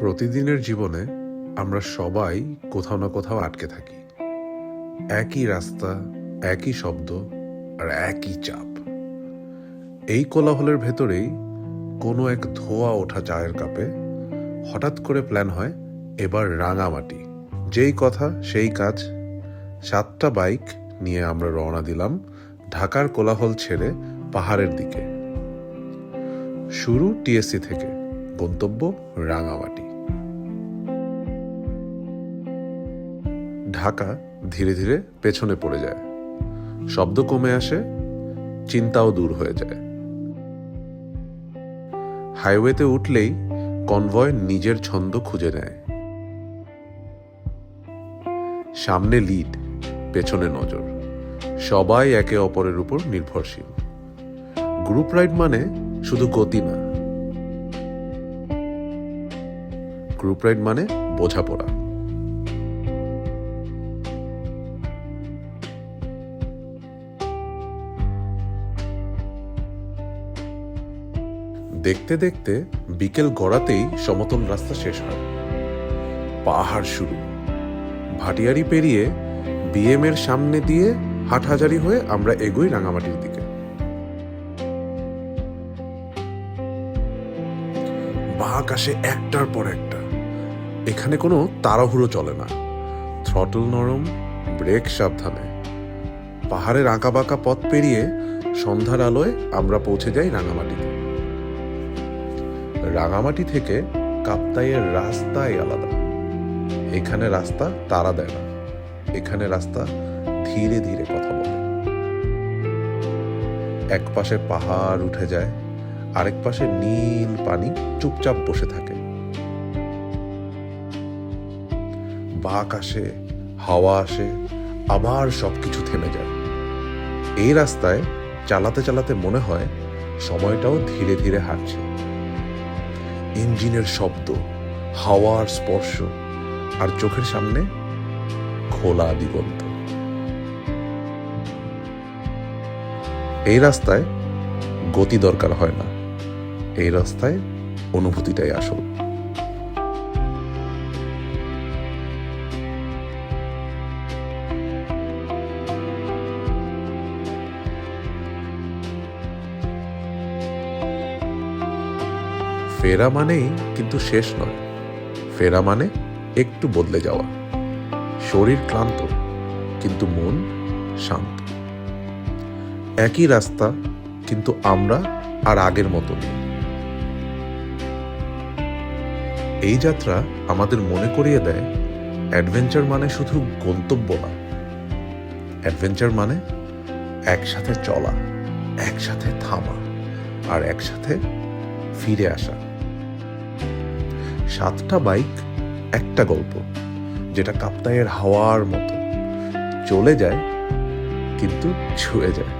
প্রতিদিনের জীবনে আমরা সবাই কোথাও না কোথাও আটকে থাকি। একই রাস্তা, একই শব্দ আর একই চাপ। এই কোলাহলের ভেতরেই কোনো এক ধোয়া ওঠা চায়ের কাপে হঠাৎ করে প্ল্যান হয়, এবার রাঙামাটি। যেই কথা, সেই কাজ। সাতটা বাইক নিয়ে আমরা রওনা দিলাম ঢাকার কোলাহল ছেড়ে পাহাড়ের দিকে। শুরু টিএসসি থেকে। গন্তব্য রাঙামাটি। ঢাকা ধীরে ধীরে পেছনে পড়ে যায়। শব্দ কমে আসে, চিন্তাও দূর হয়ে যায়। হাইওয়েতে উঠলেই কনভয় নিজের ছন্দ খুঁজে নেয়। সামনে লিড, পেছনে নজর। সবাই একে অপরের উপর নির্ভরশীল। গ্রুপ রাইড মানে শুধু গতি না। গ্রুপ রাইড মানে বোঝাপড়া। দেখতে দেখতে বিকেল গড়াতেই সমতল রাস্তা শেষ হয়। পাহাড় শুরু। ভাটিয়ারি পেরিয়ে বিএম এর সামনে দিয়ে হাটহাজারি হয়ে আমরা এগোই রাঙামাটির দিকে। আসে একটার পর একটা। এখানে কোনো তাড়াহুড়ো চলে না। থ্রটল নরম, ব্রেক সাবধানে। পাহাড়ের আঁকা বাঁকা পথ পেরিয়ে সন্ধ্যার আলোয় আমরা পৌঁছে যাই রাঙামাটিতে। রাঙামাটি থেকে কাপ্তাইয়ের রাস্তাই আলাদা। এখানে রাস্তা তারা দেয় না। এখানে রাস্তা ধীরে ধীরে কথা বলে। এক পাশে পাহাড় উঠে যায়, আরেক পাশে নীল পানি চুপচাপ বসে থাকে। বাঁক আসে হাওয়া আসে, আবার সবকিছু থেমে যায়। এই রাস্তায় চালাতে চালাতে মনে হয় সময়টাও ধীরে ধীরে হাঁটছে। ইঞ্জিনের শব্দ, হাওয়ার স্পর্শ আর চোখের সামনে খোলা দিগন্ত। এই রাস্তায় গতি দরকার হয় না। এই রাস্তায় অনুভূতিটাই আসল। ফেরা মানেই কিন্তু শেষ নয়। ফেরা মানে একটু বদলে যাওয়া। শরীর ক্লান্ত, কিন্তু মন শান্ত। একই রাস্তা, কিন্তু আমরা আর আগের মতো নেই এই যাত্রা আমাদের মনে করিয়ে দেয়, অ্যাডভেঞ্চার মানে শুধু গন্তব্য না। অ্যাডভেঞ্চার মানে একসাথে চলা, একসাথে থামা, আর একসাথে ফিরে আসা। সাতটা বাইক একটা গল্প যেটা কাপ্তাইয়ের হাওয়ার মতো। চলে যায় কিন্তু ছুঁয়ে যায়।